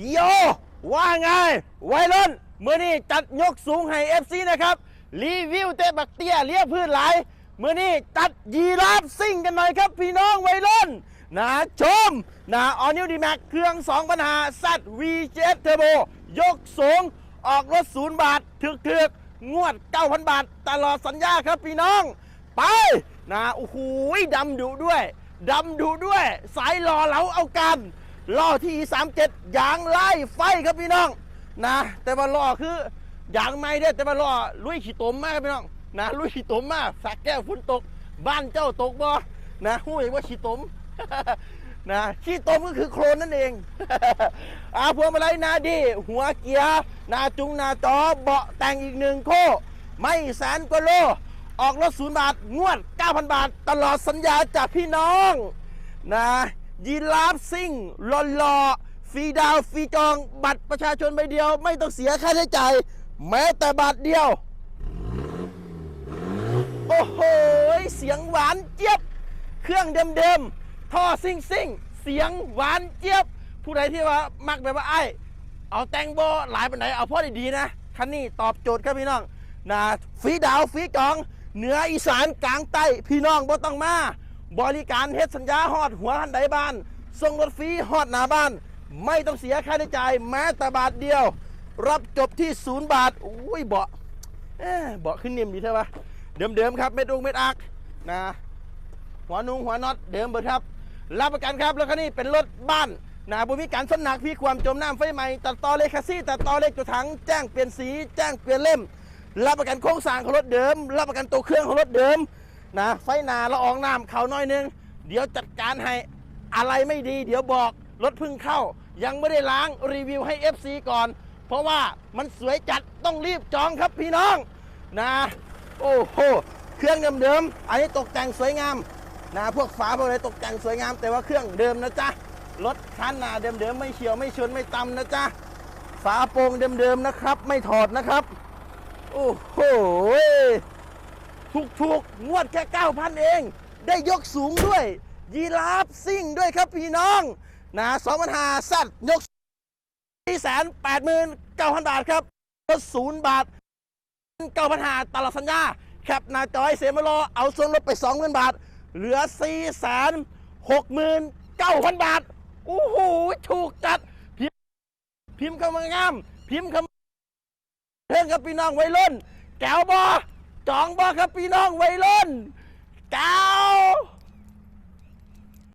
โย ว่าไงวัยรุ่นมือนี้จัดยกสูงให้ FC นะครับ รีวิวเตะบักเตี้ยเลี้ยพืชหลายมือนี้จัดยีราฟซิ่งกันหน่อยครับ พี่น้องวัยรุ่นนะชมนะออนิวดีแม็กเครื่อง2ปัญหาซัด VJ Turbo ยกสูง ออกรถศูนย์บาทถึกๆงวด 9,000 บาท ตลอดสัญญาครับพี่น้อง ไปนะโอ้โหดำดุด้วยดำดุด้วย สายหล่อเหลาเอากัน ล่อที่ 37ยางไล่ไฟครับพี่น้องนะ แต่ว่าล่อคือยางไม่ได้อแต่ว่าล่อลุยขี้ตมมากครับพี่น้องนะลุยขี้ตมมากสักแก้วฝนตก บ้านเจ้าตกบ่นะหู้เองว่าขี้ตมนะขี้ตมก็คือโคลนนั่นเองอาพวงมาลัยนาดีหัวเกียร์นาจุงนาจอเบาะแต่งอีกหนึ่งโคไม่แสนกว่าโล ออกรถศูนย์บาท งวด 9,000 บาท ตลอดสัญญาจากพี่น้อง นะ ยีราฟซิ่งหล่อหล่อฟรีดาวฟรีจอง บัตรประชาชนใบเดียว ไม่ต้องเสียค่าใช้จ่ายแม้แต่บาทเดียว โอ้โห เสียงหวานเจี๊ยบ เครื่องเดิมๆท่อซิ่งซิ่งเสียงหวานเจี๊ยบ ผู้ใดที่ว่ามักแบบว่าไอ้เอาแตงโบหลายปันไหนเอาพ่อดีๆนะคันนี้ตอบโจทย์ครับพี่น้องนะฟรีดาวฟรีจอง เหนืออีสานกลางใต้พี่น้องบ่ต้องมา บริการเฮ็ดสัญญาฮอดหัวหันใดบ้านส่งรถฟรีฮอดหน้าบ้าน ไม่ต้องเสียค่าใช้จ่ายแม้แต่บาทเดียว รับจบที่ศูนย์บาทอุ้ยเบาะเอ๊ะเบาะขึ้นนิ่มดีใช่ปะเดิมๆครับเม็ดรุงเม็ดอักนะหัวนุงหัวน็อตเดิมเบิดครับ รับประกันครับแล้วคันนี้เป็นรถบ้านนะบุมีการสนหนักพี่ความจมน้ำไฟใหม่ตัดต่อเลขคาซี่ตัดต่อเลขตัวถังแจ้งเปลี่ยนสีแจ้งเปลี่ยนเล่ม รับประกันโครงสร้างของรถเดิม รับประกันตัวเครื่องของรถเดิม นะไฟหนาละอองน้ำเขาน้อยนึง เดี๋ยวจัดการให้อะไรไม่ดี เดี๋ยวบอกรถพิ่งเข้า ยังไม่ได้ล้างรีวิวให้ FC ก่อน เพราะว่ามันสวยจัดต้องรีบจองครับพี่น้องนะ โอ้โหเครื่องเดิมๆอันนี้ตกแต่งสวยงามนะพวกฝาพวกอะไรตกแต่งสวยงาม แต่ว่าเครื่องเดิมนะจ๊ะรถคันหนาเดิมๆไม่เฉียวไม่ชนไม่ตำนะจ๊ะฝาโปร่งเดิมๆนะครับ ไม่ถอดนะครับ โอ้โห ถูกๆ งวดแค่ 9,000 เอง ได้ยกสูงด้วย ยีราฟซิ่งด้วยครับพี่น้องนะ2,500สัตว์ยก4 8 9 0 0 0บาทครับรถศูนย์บาทเก้าพันหาตลอดสัญญาแคปหน้าจอยเสียมารอเอาส่วนลดไปสองหมื่นบาท เหลือสี่แสนหกหมื่นเก้าพันบาท โอ้โห ถูกจัด พิมพ์พิมพ์คำงาม พิมพ์คำเรื่องครับพี่น้องไวัยรุ่น แก้วบอ จองบอครับพี่น้องวัยรุ่นเก้า